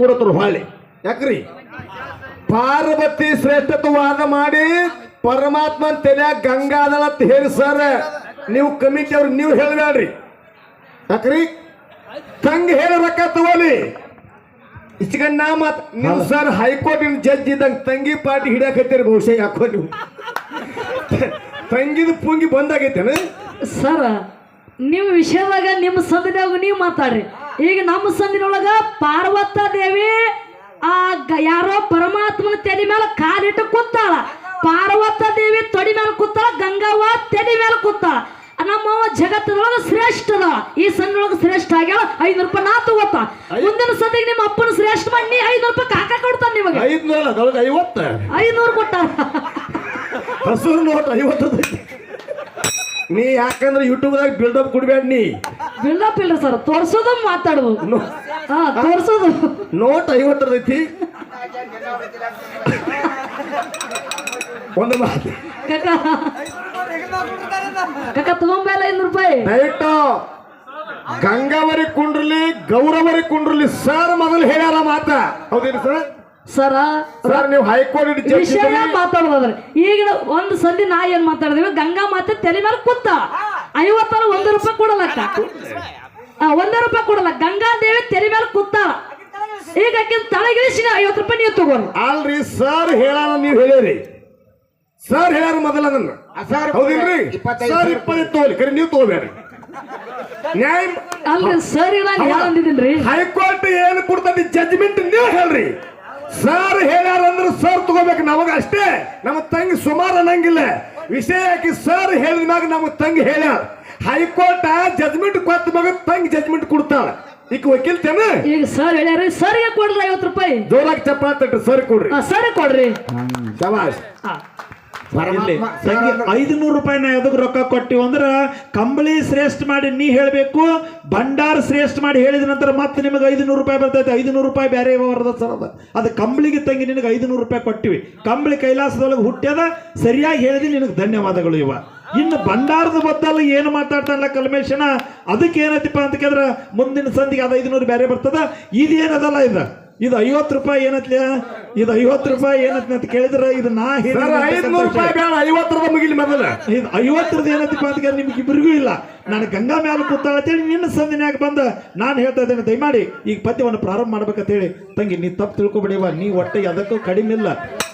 ಕೊಡತ್ರು ಹೊಳ್ಳಿ. ಯಾಕ್ರಿ? ಪಾರ್ವತಿ ಶ್ರೇಷ್ಠತ್ವವಾದ ಮಾಡಿ ಪರಮಾತ್ಮ ತಲೆ ಗಂಗಾದಳ ಅಂತ ಹೇಳಿ ಸರ್ ನೀವು ಕಮಿಟಿ ಅವ್ರು ನೀವು ಹೇಳಬೇಡ್ರಿ. ಯಾಕ್ರಿ? ತಂಗ ಹೇಳಿ ರೊಕ್ಕ ತಗೋಲಿ ಇಚ್ಕಂಡ್ ನಾ ಮಾತ್ ನೀವು ಸರ್ ಹೈಕೋರ್ಟಿನ ಜಡ್ಜ್ ಇದ್ದಂಗ ತಂಗಿ ಪಾರ್ಟಿ ಹಿಡಿಯಾಕತ್ತೀರಿ ಬಹುಶಃ ಯಾಕೋ ನೀವು. ತಂಗಿದ ಪುಂಗಿ ಬಂದಾಗೈತೇನ? ಸರ್ ನೀವು ವಿಷಯದಾಗ ನಿಮ್ಮ ಸದನ್ಯಾಗ ನೀವು ಮಾತಾಡ್ರಿ. ಈಗ ನಮ್ಮ ಸಂದಿನೊಳಗ ಪಾರ್ವತ ದೇವಿ ಆ ಯಾರೋ ಪರಮಾತ್ಮನ ತಲೆ ಮೇಲೆ ಕಾಲಿಟ್ಟು ಕೂತಾಳ. ಪಾರ್ವತ ದೇವಿ ತೊಡಿ ಮೇಲೆ ಕೂತಾಳ ಗಂಗವ್ವ ತಲೆ ಮೇಲೆ ಕೂತಾಳ. ನಮ್ಮವ್ವ ಜಗತ್ತದೊಳಗ ಶ್ರೇಷ್ಠ ಅದ ಈ ಸಂದಿನೊಳಗ ಶ್ರೇಷ್ಠ ಆಗ್ಯಾಳ ಐನೂರು ರೂಪಾಯಿ ನಾ ತಗೋತ. ಮುಂದಿನ ಸಂದಿಗೆ ನಿಮ್ಮ ಅಪ್ಪನ ಶ್ರೇಷ್ಠ ಮಾಡಿ ಐದು ಐನೂರು ರೂಪಾಯಿ ಕಾಕ ಕೊಡ್ತಾನ ನಿಮಗೆ. ಐನೂರು ಕೊಟ್ಟಾರ ಹಸುರು ನೋಟ್ ಐವತ್ತು ನೀ ಯಾಕಂದ್ರೆ ಯೂಟ್ಯೂಬ್ದಾಗ ಬಿಲ್ಡಪ್ ಕೊಡ್ಬೇಡ ನೀ. ಬಿಲ್ಡಪ್ ಇಲ್ಲ ಸರ್ ತೋರ್ಸೋದು ಮಾತಾಡೋದು ನೋ- ಹಾ ತೋರ್ಸೋದು. ನೋಟ್ ಐವತ್ತರದೈತಿ ಒಂದು ಮಾತು. ಕಕ್ಕ ಕಕ್ಕ ತಗೊಂಬಲ್ಲ ಐನೂರು ರೂಪಾಯಿ. ಡೈರೆಕ್ಟ್ ಗಂಗಾವರಿ ಕುಂಡ್ರಲಿ ಗೌರವರಿ ಕುಂಡ್ರಲಿ ಸರ್ ಮೊದಲು ಹೇಳ್ಯಾರ ಮಾತ. ಹೌದೇನು ಸರ್? ಸರ ಸರ್ ನೀವು ಹೈಕೋರ್ಟ್ ವಿಷಯ ಮಾತಾಡೋದ್ರೆ ಈಗ ಒಂದ್ ಸತಿ ನಾ ಏನ್ ಮಾತಾಡಿದ್ವಿ ಗಂಗಾ ಮಾತೆ ತಲೆ ಮೇಲೆ ಕೂತ. ಐವತ್ತರ ಒಂದು ರೂಪಾಯಿ ಕೊಡಲ್ಲ ಆ, ಒಂದೇ ರೂಪಾಯಿ ಕೊಡಲ್ಲ. ಗಂಗಾ ದೇವಿ ತೆರಿ ಮೇಲೆ ಕೂತಾಳ. ಈಗ ಆಕಿನ ತಳಗಿಳಿಸಿ ಐವತ್ತು ರೂಪಾಯಿ ನೀವು ತಗೋರಿ. ಅಲ್ರಿ ಸರ್ ಹೇಳಾರ ನೀವು ಹೇಳಿರಿ. ಸರ್ ಹೇಳಾರ ಮೊದಲ ಅದನ್ನ. ಸರ್ ಹೌದಿಲ್ರಿ? ಸರ್ ಇಪ್ಪತ್ತೈದು ತಗೋಲಿ ಕರೆ ನೀವು ತಗೋಬೇಡ್ರಿ. ನ್ಯಾಯ ಅಲ್ರಿ ಸರ್ ನಾನು ಹೇಳಂದಿದ್ದೀನ್ರಿ ಹೈಕೋರ್ಟ್ ಏನು ಕೊಡ್ತದೆ ಜಜ್ಮೆಂಟ್ ನೀವು ಹೇಳ್ರಿ. ಸರ್ ಹೇಳ್ಯಾರ ಅಂದ್ರೆ ಸರ್ ತಗೋಬೇಕು. ನಮಗ ಅಷ್ಟೇ. ನಮ್ಮ ತಂಗಿ ಸುಮಾರು ಅನ್ನಂಗಿಲ್ಲ. ವಿಷಯ ಯಾಕೆ ಸರ್ ಹೇಳಿದ ಮ್ಯಾಗ ನಮ್ಮ ತಂಗಿ ಹೇಳ್ಯಾರ ಹೈಕೋರ್ಟ್ ಜಜ್ಮೆಂಟ್ ಕೊತ್ತ ಮಗ ತಂಗಿ ಜಜ್ಮೆಂಟ್ ಕೊಡ್ತಾಳ. ಈಗ ವಕೀಲ್ತೇನ ಈಗ ಸರ್ ಹೇಳ್ಯಾರ ಸರ್ಗೆ ಕೊಡ್ರಿ ಐವತ್ತು ರೂಪಾಯಿ. ಜೋರಾಗಿ ಚಪ್ಪಾಳೆ ತಟ್ರಿ ಸರ್ ಕೊಡ್ರಿ. ಸರ್ ಕೊಡ್ರಿ. ಶಬಾಷ್. ಐದು ನೂರು ರೂಪಾಯಿನ ಎದಕ್ ರೊಕ್ಕ ಕೊಟ್ಟಿವಿ ಅಂದ್ರ ಕಂಬಳಿ ಶ್ರೇಷ್ಠ ಮಾಡಿ ನೀ ಹೇಳಬೇಕು ಭಂಡಾರ ಶ್ರೇಷ್ಠ ಮಾಡಿ ಹೇಳಿದ ನಂತರ ಮತ್ತೆ ನಿಮಗೆ ಐದು ನೂರು ರೂಪಾಯಿ ಬರ್ತೈತೆ. ಐದು ನೂರು ರೂಪಾಯಿ ಬೇರೆ ಇವರದ ಸರ್ ಅದು. ಅದು ಕಂಬಳಿಗೆ ತಂಗಿ ನಿನಗೆ ಐದು ನೂರು ರೂಪಾಯಿ ಕೊಟ್ಟಿವಿ. ಕಂಬಳಿ ಕೈಲಾಸದೊಳಗೆ ಹುಟ್ಟ್ಯದ ಸರಿಯಾಗಿ ಹೇಳಿದಿ ನಿನಗೆ ಧನ್ಯವಾದಗಳು ಇವ. ಇನ್ನು ಭಂಡಾರದ ಬದ್ದಲ್ಲ ಏನು ಮಾತಾಡ್ತಾನಲ್ಲ ಕಲ್ಮೇಶನ? ಅದಕ್ಕೆ ಏನೈತಿಪ್ಪ ಅಂತ ಕೇಳಿದ್ರೆ ಮುಂದಿನ ಸಂದಿಗೆ ಅದು ಐದು ನೂರು ಬೇರೆ ಬರ್ತದ. ಇದೇನದಲ್ಲ ಇದು? ಇದು ಐವತ್ ರೂಪಾಯಿ ಏನತ್ಲೆ? ಇದು ಐವತ್ತು ರೂಪಾಯಿ ಏನತ್ ಅಂತ ಕೇಳಿದ್ರ ಇದು ನಾ ಹೇಳಿ ಐದ್ನೂರು ರೂಪಾಯಿ ಬೇಡ ಐವತ್ತರದ ಮುಗಿಲಿ ಮೊದಲ. ಇದು ಅಂತ ನಿಮ್ಗೆ ಇಬ್ಬರಿಗೂ ಇಲ್ಲ. ನಾನು ಗಂಗಾ ಮ್ಯಾಲ ಕೂತಾಳ ಅಂತೇಳಿ ನಿನ್ನ ಸಂದಿನ್ಯಾಗ ಬಂದ ನಾನು ಹೇಳ್ತಾ ಇದ್ದೇನೆ. ದಯಮಾಡಿ ಈಗ ಪದ್ಯವನ್ನು ಪ್ರಾರಂಭ ಮಾಡ್ಬೇಕಂತೇಳಿ ತಂಗಿ ನೀ ತಪ್ಪು ತಿಳ್ಕೊಬೇಡಿವ ನೀ ಒಟ್ಟೆ ಅದಕ್ಕೂ ಕಡಿಮೆ ಇಲ್ಲ.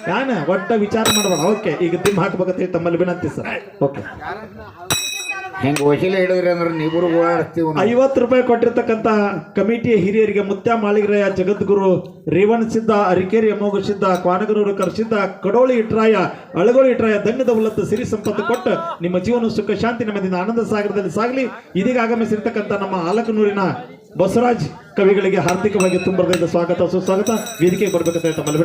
ಯಾನ? ಒಟ್ಟ ವಿಚಾರ ಮಾಡಬೇಡ. ಓಕೆ ಈಗ ದಿಮ್ ಹಾಕ್ಬೇಕಂತೇಳಿ ತಮ್ಮಲ್ಲಿ ವಿನಂತಿ ಸರ್. ಓಕೆ. ಹೆಂಗ್ ಐವತ್ತು ರೂಪಾಯಿ ಕೊಟ್ಟಿರ್ತಕ್ಕಂಥ ಕಮಿಟಿಯ ಹಿರಿಯರಿಗೆ, ಮುತ್ಯ ಮಾಳಿಗರಾಯ ಜಗದ್ಗುರು ರೇವಣ್ ಸಿದ್ಧ ಅರಿಕೇರಿ ಅಮೋಘ ಸಿದ್ಧ ಕ್ವಾನಗನೂರು ಕರ್ಸಿದ್ದ ಕಡೋಳಿ ಇಟ್ರಾಯ, ಅಳಗೋಳಿ ಇಟ್ರಾಯ, ದಂಡದ ಉಲ್ಲತ್ತ ಸಿರಿ ಸಂಪತ್ತು ಕೊಟ್ಟು ನಿಮ್ಮ ಜೀವನ ಸುಖ, ಶಾಂತಿ ನೆಮ್ಮದಿನ ಆನಂದ ಸಾಗರದಲ್ಲಿ ಸಾಗಲಿ. ಇದೀಗ ಆಗಮಿಸಿರ್ತಕ್ಕಂಥ ನಮ್ಮ ಆಲಕನೂರಿನ ಬಸವರಾಜ್ ಕವಿಗಳಿಗೆ ಹಾರ್ದಿಕವಾಗಿ ತುಂಬರದಿಂದ ಸ್ವಾಗತ, ಸುಸ್ವಾಗತ. ವೇದಿಕೆಗೆ ಬರಬೇಕಂತ ಹೇಳ್ತಾ ತಮ್ಮಲ್ಲಿ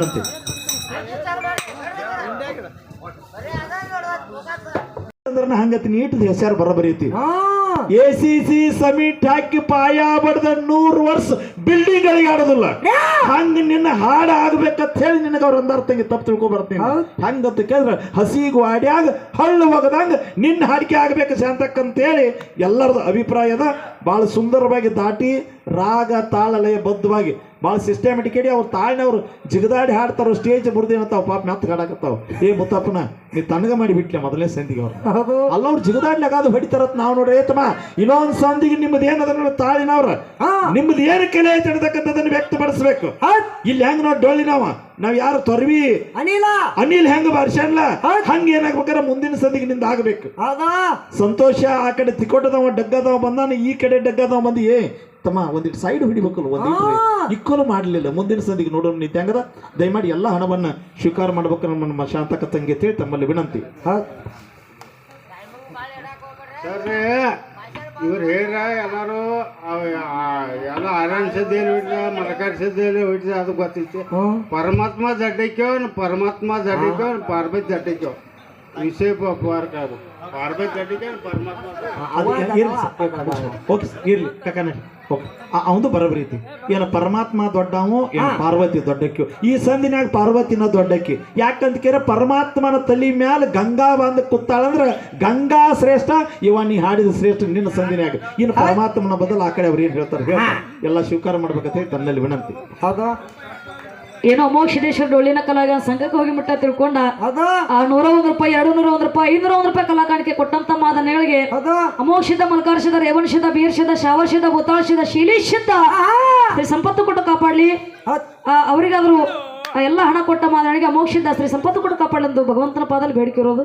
ವಿನಂತಿ ಅಂದ್ರೆ ಹಂಗತಿ ನೀಟ್ ಹೆಸರು ಬರಬರೀತಿ. ಎ ಸಿ ಸಿ ಸಮಿಟ್ ಹಾಕಿ ಪಾಯ ಬಡ್ದ ನೂರು ವರ್ಷ ಬಿಲ್ಡಿಂಗ್ ಗಳಿಗೆ ಆಡೋದಿಲ್ಲ ಹಂಗ ನಿನ್ನ ಹಾಡ ಆಗ್ಬೇಕಂತ ಹೇಳಿ ನಿನಗೆ ಅವ್ರ ಒಂದ್ ತಂಗಿ ತಪ್ಪು ತಿಳ್ಕೊ ಬರ್ತೀನಿ. ಹಂಗಂತ ಕೇಳಿದ್ರೆ ಹಸಿ ಆಡ್ಯಾಗ ಹಳ್ಳು ಒಗದಂಗ ನಿನ್ನ ಹಾಡಿಕೆ ಆಗ್ಬೇಕು ಶಾಂತಕ್ಕಂತ ಹೇಳಿ ಎಲ್ಲರದ ಅಭಿಪ್ರಾಯದ ಬಹಳ ಸುಂದರವಾಗಿ ದಾಟಿ ರಾಗ ತಾಳ ಲಯ ಬದ್ಧವಾಗಿ ಭಾಳ ಸಿಸ್ಟಮೆಟಿಕ್ ಇಡಿ ಅವ್ರು ತಾಳ್ನವ್ರು ಜಿಗದಾಡಿ ಹಾಡ್ತಾರೋ ಸ್ಟೇಜ್ ಮುರಿದೇನಂತಾವ ಪಾಪ ಮೆತ್ತ ಹಾಡಾಕತ್ತಾವ. ಏ ಮುತ್ತಪ್ಪನ ನೀ ತನಗ ಮಾಡಿ ಬಿಟ್ಲೆ ಮೊದಲನೇ ಸಂದಿಗೆ ಅವ್ರು ಅಲ್ಲ ಅವ್ರು ಜಿಗದಾಡ್ಲಾಗ ಅದು ಹೊಡಿತಾರತ್ ನಾವು ನೋಡ್ರಿ. ಏತಮ್ಮ ಇನ್ನೊಂದ್ ಸಂದಿಗೆ ನಿಮ್ಮದು ಏನದ ತಾಳಿನವ್ರ? ನಿಮ್ಮದು ಏನು ಕಲೆ ಐತೆ ಅನ್ನತಕ್ಕಂಥದ್ದನ್ನು ವ್ಯಕ್ತಪಡಿಸ್ಬೇಕು. ಇಲ್ಲಿ ಹೆಂಗ್ ನೋಡಿ ನಾವ್ ಯಾರು ತೊರ್ವಿ? ಅನಿಲ. ಅನಿಲ್ ಹೆಂಗ್ ಬಾರ್ಸಲ್ಲ ಹಂಗ ಏನಾಗ್ಬೇಕಾರ ಮುಂದಿನ ಸದಿಗೆ ನಿಂದ ಆಗ್ಬೇಕು. ಸಂತೋಷ ಆ ಕಡೆ ತಿಕೋಟದವ ಡಗ್ಗದವ ಬಂದಾನ ಈ ಕಡೆ ಡಗ್ಗದವ ಬಂದು. ಏ ತಮ್ಮ ಒಂದಿಟ್ಟು ಸೈಡ್ ಹಿಡಿಬೇಕಲ್ಲ ಒಂದಿಟ್ಟು ಇಕ್ಕಲು ಮಾಡಲಿಲ್ಲ. ಮುಂದಿನ ಸಂದಿಗೆ ನೋಡೋಣ ನೀತಿ ಹೆಂಗದ? ದಯಮಾಡಿ ಎಲ್ಲ ಹಣವನ್ನ ಸ್ವೀಕಾರ ಮಾಡ್ಬೇಕು ನಮ್ಮ ನಮ್ಮ ಶಾಂತಕ ತಂಗಿ ಅಂತೇಳಿ ತಮ್ಮಲ್ಲಿ ವಿನಂತಿ. ಇವ್ರು ಹೇಳ್ರ ಎಲ್ಲರೂ ಅವ್- ಆ ಎಲ್ಲ ಅರಣ್ಯ ಸಿದ್ದೇನು ಹಿಡಿದ ಮರಕಾರ ಸಿದ್ದೇನು ಹಿಡಿದ ಅದು ಗೊತ್ತೈತಿ ಪರಮಾತ್ಮ ಜಡ್ಡಕ್ಯೋ ಪರಮಾತ್ಮ ಜಡ್ಡಕ್ಯೋ ಪಾರ್ವತಿ ಜಡ್ಡಕ್ಯೋ ವಿಷಯ ಪಾರ್ಕ್ ಅದು. ಅಡ್ಡಿಗೆ ಪರಮಾತ್ಮ ಅದು ಇರ್ಲಿ ಸರ್. ಓಕೆ ಸರ್ ಇರ್ಲಿ. ಕಕ್ಕನ ಓಕೆ. ಅವಂದು ಐತಿ. ಏನು ಪರಮಾತ್ಮ ದೊಡ್ಡವು ಏನು ಪಾರ್ವತಿ ದೊಡ್ಡಕ್ಕಿ. ಈ ಸಂದಿನಾಗ ಪಾರ್ವತಿನ ದೊಡ್ಡಕ್ಕಿ. ಯಾಕಂತ ಕೇರ ಪರಮಾತ್ಮನ ತಲಿ ಮ್ಯಾಲ ಗಂಗಾ ಬಂದ ಕುತ್ತಾಳಂದ್ರ ಗಂಗಾ ಶ್ರೇಷ್ಠ ಇವ ನೀ ಹಾಡಿದ ಶ್ರೇಷ್ಠ ನಿನ್ನ ಸಂದಿನಾಗ ಇನ್ನು ಪರಮಾತ್ಮನ ಬದಲು ಆ ಕಡೆ ಅವ್ರು ಏನ್ ಹೇಳ್ತಾರೆ ಹೇಳ್ತಾರೆ. ಎಲ್ಲ ಸ್ವೀಕಾರ ಮಾಡ್ಬೇಕಂತ ಹೇಳಿ ತನ್ನಲ್ಲಿ ವಿನಂತಿ. ಹೌದು. ಏನೋ ಮೋಕ್ಷದೇಶ್ವರ ಡೊಳ್ಳಿನ ಕಲಾಗ ಸಂಘಕ್ಕೆ ಹೋಗಿ ಮುಟ್ಟ ತಿಳ್ಕೊಂಡ ಆ ನೂರ ಒಂದ್ ರೂಪಾಯಿ ಎರಡು ನೂರ ಒಂದ್ ರೂಪಾಯಿ ಐನೂರ ಒಂದ್ ರೂಪಾಯಿ ಕಲಾ ಕಾಣಿಕೆ ಕೊಟ್ಟಂತ ಮಾದನೆಗಳಿಗೆ ಅಮೋಕ್ಷದ ಮಲ್ಕಾರ್ಷದ ರೇವಣಶದ ಬೀರ್ಷದ ಶಾವರ್ಷದ ಶೀಲೇಶದ ಶ್ರೀ ಸಂಪತ್ತು ಕೊಟ್ಟು ಕಾಪಾಡ್ಲಿ. ಆ, ಅವರಿಗಾದ್ರು ಆ ಎಲ್ಲ ಹಣ ಕೊಟ್ಟ ಮಾದನೆಗೆ ಅಮೋಕ್ಷದ ಶ್ರೀ ಸಂಪತ್ತು ಕೊಟ್ಟು ಕಾಪಾಡಲೆಂದು ಭಗವಂತನ ಪಾದಲ್ಲಿ ಬೇಡಿಕೆ ಇರೋದು.